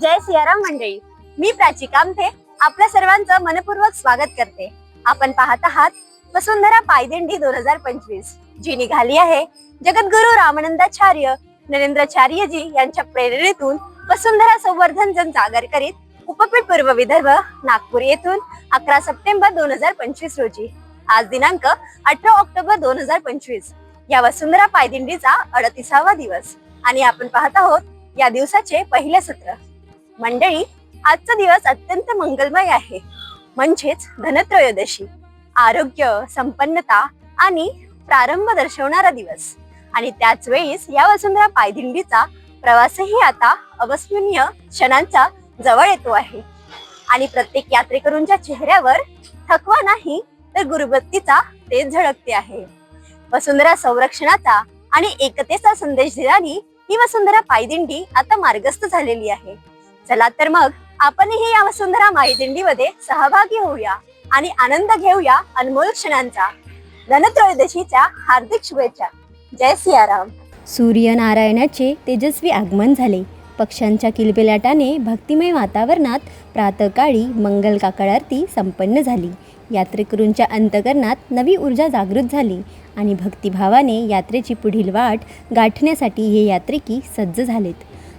जय सियाराम मंडळी. मी प्राची कामथे आपल्या सर्वांचं मनपूर्वक स्वागत करते. आपण पाहत आहात वसुंधरा पायदिंडी दोन हजार पंचवीस. जी निघाली आहे जगद्गुरु रामानंदाचार्य नरेंद्रचार्यजी यांच्या प्रेरणेतून वसुंधरा संवर्धन जन जागर करीत उपपीठ पूर्व विदर्भ नागपूर येथून अकरा सप्टेंबर दोन हजार पंचवीस रोजी. आज दिनांक अठरा ऑक्टोबर दोन हजार पंचवीस. या वसुंधरा पायदिंडीचा अडतीसावा दिवस. आणि आपण पाहत आहोत या दिवसाचे पहिले सत्र. मंडळी आजचा दिवस अत्यंत मंगलमय आहे. म्हणजेच धनत्रयोदशी. आरोग्य संपन्नता आणि प्रारंभ दर्शवणारा दिवस. आणि त्याच वेळीस या वसुंधरा पायदिंडीचा प्रवासही आता अविस्मरणीय क्षणांचा जवळ येतो आहे. आणि प्रत्येक यात्रेकरूंच्या चेहऱ्यावर थकवा नाही तर गुरुबत्तीचा तेज झळकते आहे. वसुंधरा संरक्षणाचा आणि एकतेचा संदेश दिल्याने ही वसुंधरा पायदिंडी आता मार्गस्थ झालेली आहे. चला तर मग आपणही या वसुंधरा पायदिंडीमध्ये सहभागी होऊया आणि आनंद घेऊया अनमोल क्षणांचा. धनत्रयोदशीच्या हार्दिक शुभेच्छा. जय सियाराम. सूर्यनारायणाचे तेजस्वी आगमन झाले. पक्ष्यांच्या किलबिलाटाने भक्तिमय वातावरणात प्रातकाळी मंगल काकड संपन्न झाली. यात्रेकरूंच्या अंतकरणात नवी ऊर्जा जागृत झाली आणि भक्तिभावाने यात्रेची पुढील वाट गाठण्यासाठी हे यात्रिकी सज्ज झालेत.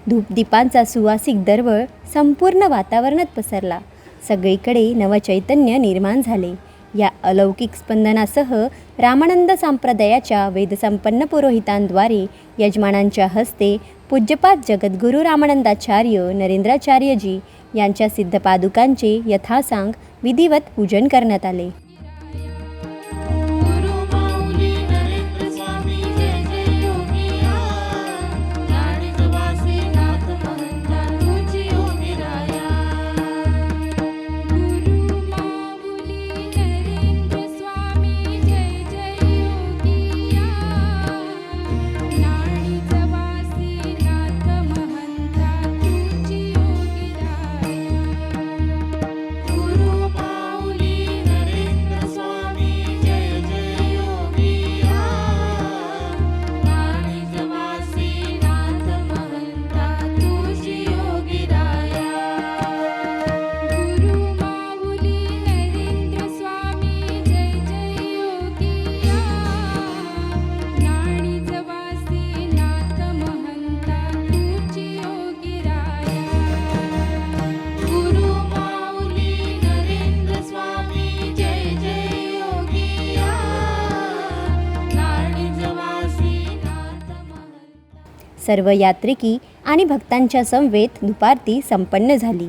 धूपदीपांचा सुवासिक दरवळ संपूर्ण वातावरणात पसरला. सगळीकडे नवचैतन्य निर्माण झाले. या अलौकिक स्पंदनासह रामानंद संप्रदायाच्या वेदसंपन्न पुरोहितांद्वारे यजमानांच्या हस्ते पूज्यपाद जगद्गुरू रामानंदाचार्य नरेंद्राचार्यजी यांच्या सिद्धपादुकांचे यथासांग विधिवत पूजन करण्यात आले. सर्व यात्रिकी आणि भक्तांच्या समवेत दुपारती संपन्न झाली.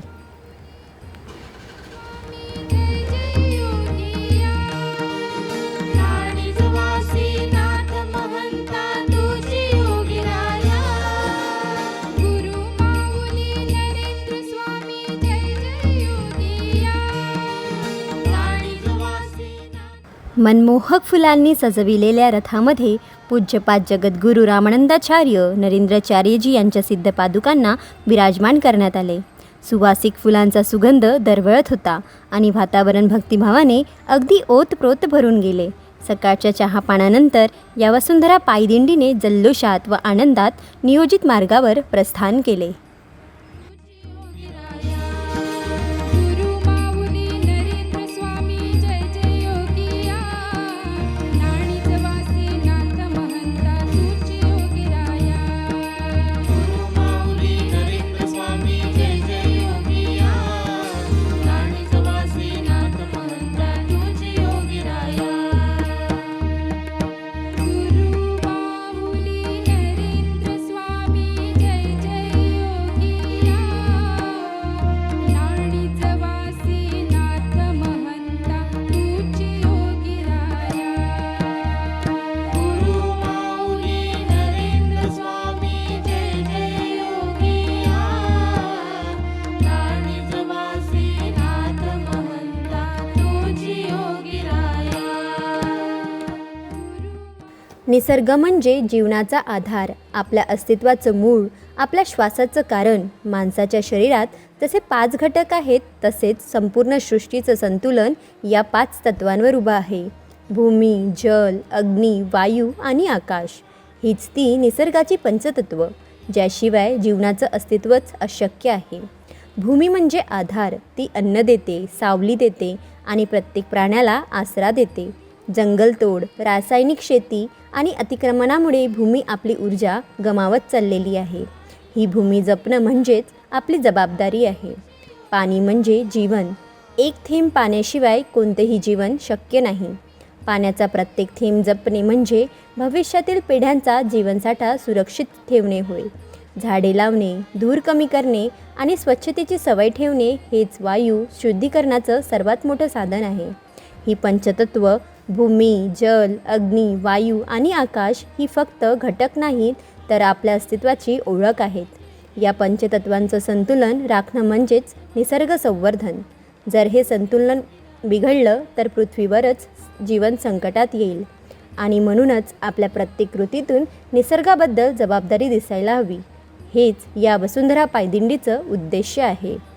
मनमोहक फुलांनी सजविलेल्या रथामध्ये पूज्यपाद जगद्गुरू रामानंदाचार्य नरेंद्राचार्यजी यांच्या सिद्धपादुकांना विराजमान करण्यात आले. सुवासिक फुलांचा सुगंध दरवळत होता आणि वातावरण भक्तिभावाने अगदी ओतप्रोत भरून गेले. सकाळच्या चहापानानंतर या वसुंधरा पायदिंडीने जल्लोषात व आनंदात नियोजित मार्गावर प्रस्थान केले. निसर्ग म्हणजे जीवनाचा आधार आपल्या अस्तित्वाचं मूळ आपल्या श्वासाचं कारण. माणसाच्या शरीरात जसे पाच घटक आहेत तसेच संपूर्ण सृष्टीचं संतुलन या पाच तत्वांवर उभं आहे. भूमी जल अग्नी वायू आणि आकाश. हीच ती निसर्गाची पंचतत्व ज्याशिवाय जीवनाचं अस्तित्वच अशक्य आहे. भूमी म्हणजे आधार. ती अन्न देते सावली देते आणि प्रत्येक प्राण्याला आसरा देते. जंगलतोड रासायनिक शेती आणि अतिक्रमणामुळे भूमी आपली ऊर्जा गमावत चाललेली आहे. ही भूमी जपणं म्हणजेच आपली जबाबदारी आहे. पाणी म्हणजे जीवन. एक थेंब पाण्याशिवाय कोणतेही जीवन शक्य नाही. पाण्याचा प्रत्येक थेंब जपणे म्हणजे भविष्यातील पिढ्यांचा जीवनसाठा सुरक्षित ठेवणे होय. झाडे लावणे धूर कमी करणे आणि स्वच्छतेची सवय ठेवणे हेच वायू शुद्धीकरणाचं सर्वात मोठं साधन आहे. ही पंचतत्व भूमी जल अग्नी वायू आणि आकाश ही फक्त घटक नाहीत तर आपल्या अस्तित्वाची ओळख आहेत. या पंचतत्वांचं संतुलन राखणं म्हणजेच निसर्ग संवर्धन. जर हे संतुलन बिघडलं तर पृथ्वीवरच जीवन संकटात येईल. आणि म्हणूनच आपल्या प्रत्येक कृतीतून निसर्गाबद्दल जबाबदारी दिसायला हवी. हेच या वसुंधरा पायदिंडीचं उद्देश आहे.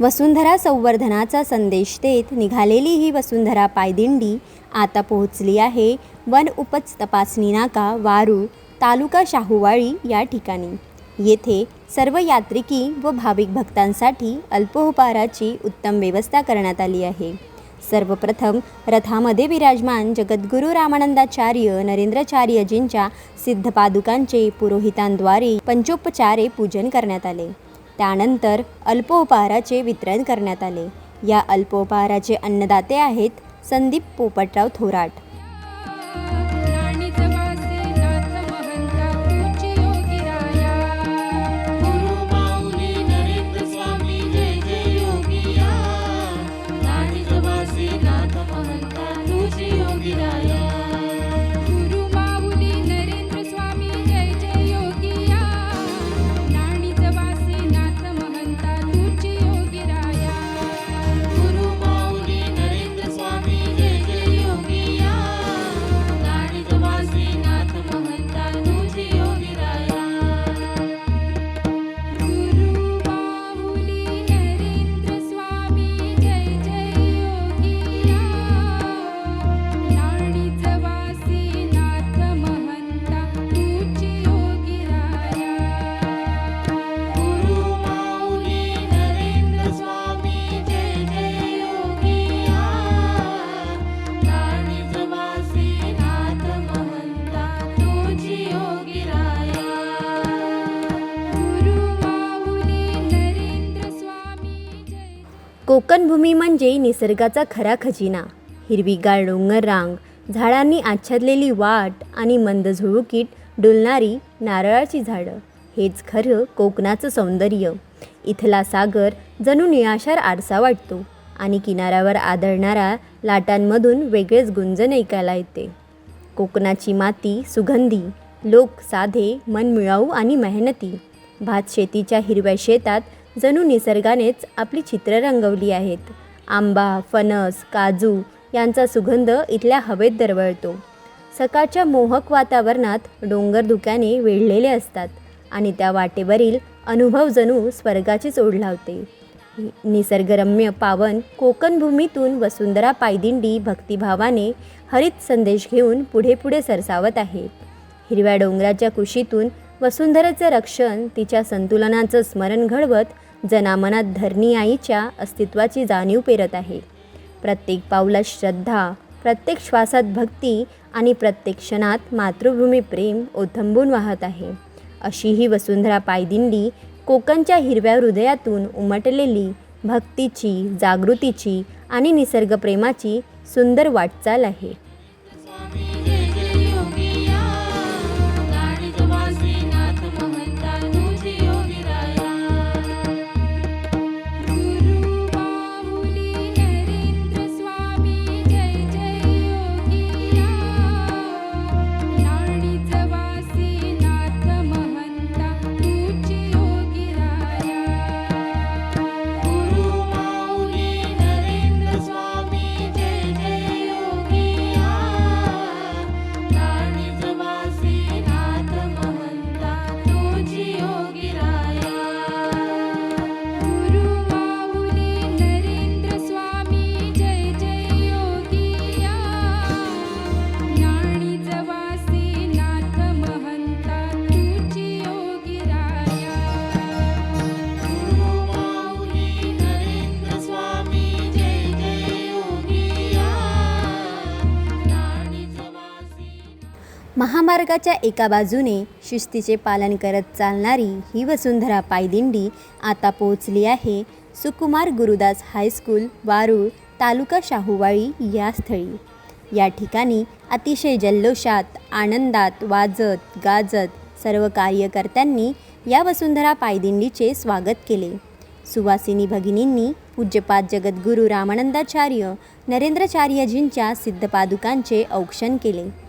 वसुंधरा संवर्धनाचा संदेश देत निघालेली ही वसुंधरा पायदिंडी आता पोहोचली आहे. वन उपज तपासणी नाका वारू तालुका शाहूवाळी या ठिकाणी. येथे सर्व यात्रिकी व भाविक भक्तांसाठी अल्पोपहाराची उत्तम व्यवस्था करण्यात आली आहे. सर्वप्रथम रथामध्ये विराजमान जगद्गुरू रामानंदाचार्य नरेंद्रचार्यजींच्या सिद्धपादुकांचे पुरोहितांद्वारे पंचोपचारे पूजन करण्यात आले. त्यानंतर अल्पोपहाराचे वितरण करण्यात आले या अल्पोपहाराचे अन्नदाते आहेत संदीप पोपटराव थोराट Yeah. कोकण भूमी म्हणजे निसर्गाचा खरा खजिना. हिरवीगार डोंगर रांग झाडांनी आच्छादलेली वाट आणि मंद झुळुकीत डुलणारी नारळाची झाडं. हेच खरं कोकणाचं सौंदर्य. इथला सागर जणू निळाशार आरसा वाटतो आणि किनाऱ्यावर आदळणाऱ्या लाटांमधून वेगळेच गुंजन ऐकायला येते. कोकणाची माती सुगंधी लोक साधे मनमिळाऊ आणि मेहनती. भात शेतीच्या हिरव्या शेतात जणू निसर्गानेच आपली चित्र रंगवली आहेत. आंबा फणस काजू यांचा सुगंध इथल्या हवेत दरवळतो. सकाळच्या मोहक वातावरणात डोंगर धुक्याने वेढलेले असतात आणि त्या वाटेवरील अनुभव जणू स्वर्गाचीच ओढ लावते. निसर्गरम्य पावन कोकणभूमीतून वसुंधरा पायदिंडी भक्तिभावाने हरित संदेश घेऊन पुढे पुढे सरसावत आहे. हिरव्या डोंगराच्या कुशीतून वसुंधरेचं रक्षण तिच्या संतुलनाचं स्मरण घडवत जनामनात धरणी आईच्या अस्तित्वाची जाणीव पेरत आहे. प्रत्येक पावलात श्रद्धा प्रत्येक श्वासात भक्ती आणि प्रत्येक क्षणात मातृभूमी प्रेम ओथंबून वाहत आहे. अशी ही वसुंधरा पायदिंडी कोकणच्या हिरव्या हृदयातून उमटलेली भक्तीची जागृतीची आणि निसर्गप्रेमाची सुंदर वाटचाल आहे. महामार्गाच्या एका बाजूने शिस्तीचे पालन करत चालणारी ही वसुंधरा पायदिंडी आता पोहोचली आहे. सुकुमार गुरुदास हायस्कूल वारूळ तालुका शाहूवाळी या स्थळी. या ठिकाणी अतिशय जल्लोषात आनंदात वाजत गाजत सर्व कार्यकर्त्यांनी या वसुंधरा पायदिंडीचे स्वागत केले. सुवासिनी भगिनींनी पूज्यपाद जगद्गुरू रामानंदाचार्य नरेंद्रचार्यजींच्या सिद्धपादुकांचे औक्षण केले.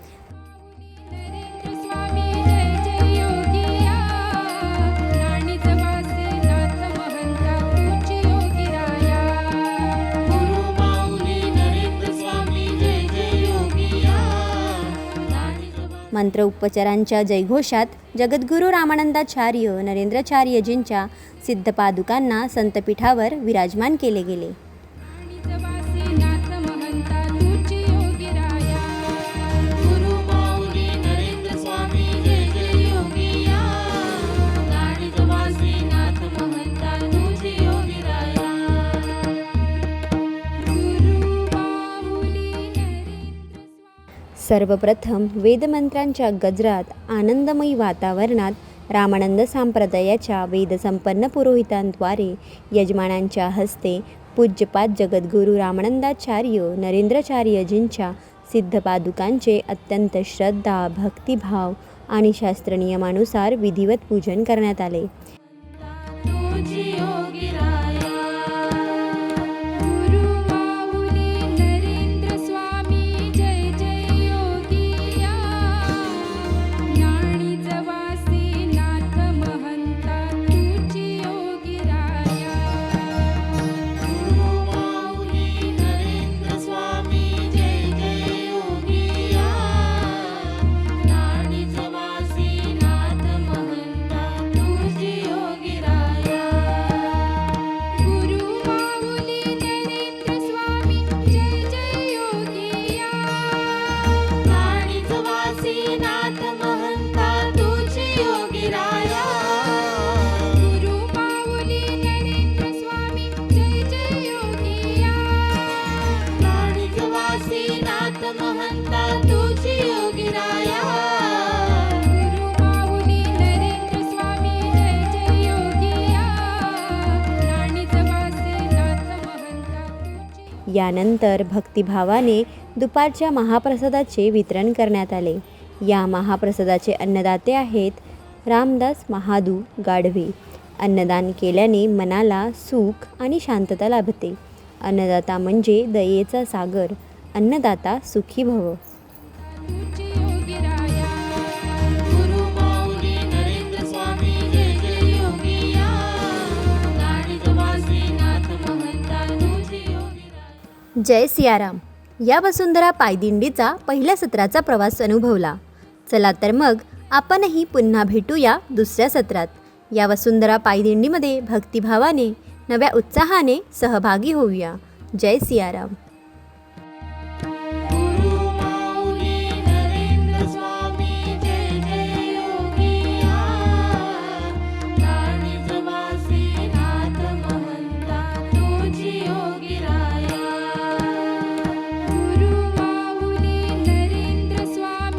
मंत्र उपचारांच्या जयघोषात जगद्गुरू रामानंदाचार्य नरेंद्रचार्यजींच्या सिद्धपादुकांना संतपीठावर विराजमान केले गेले. सर्वप्रथम वेदमंत्रांच्या गजरात आनंदमयी वातावरणात रामानंद संप्रदायाच्या वेदसंपन्न पुरोहितांद्वारे यजमानांच्या हस्ते पूज्यपाद जगद्गुरू रामानंदाचार्य नरेंद्रचार्यजींच्या सिद्धपादुकांचे अत्यंत श्रद्धा भक्तिभाव आणि शास्त्रनियमानुसार विधिवत पूजन करण्यात आले. यानंतर भक्तिभावाने दुपारच्या महाप्रसादाचे वितरण करण्यात आले. या महाप्रसादाचे अन्नदाते आहेत रामदास महादू गाढवे. अन्नदान केल्याने मनाला सुख आणि शांतता लाभते. अन्नदाता म्हणजे दयेचा सागर. अन्नदाता सुखी भव. जय सियाराम. या वसुंधरा पायदिंडीचा पहिल्या सत्राचा प्रवास अनुभवला. चला तर मग आपणही पुन्हा भेटूया दुसऱ्या सत्रात. या वसुंधरा पायदिंडीमध्ये भक्तिभावाने नव्या उत्साहाने सहभागी होऊया. जय सियाराम.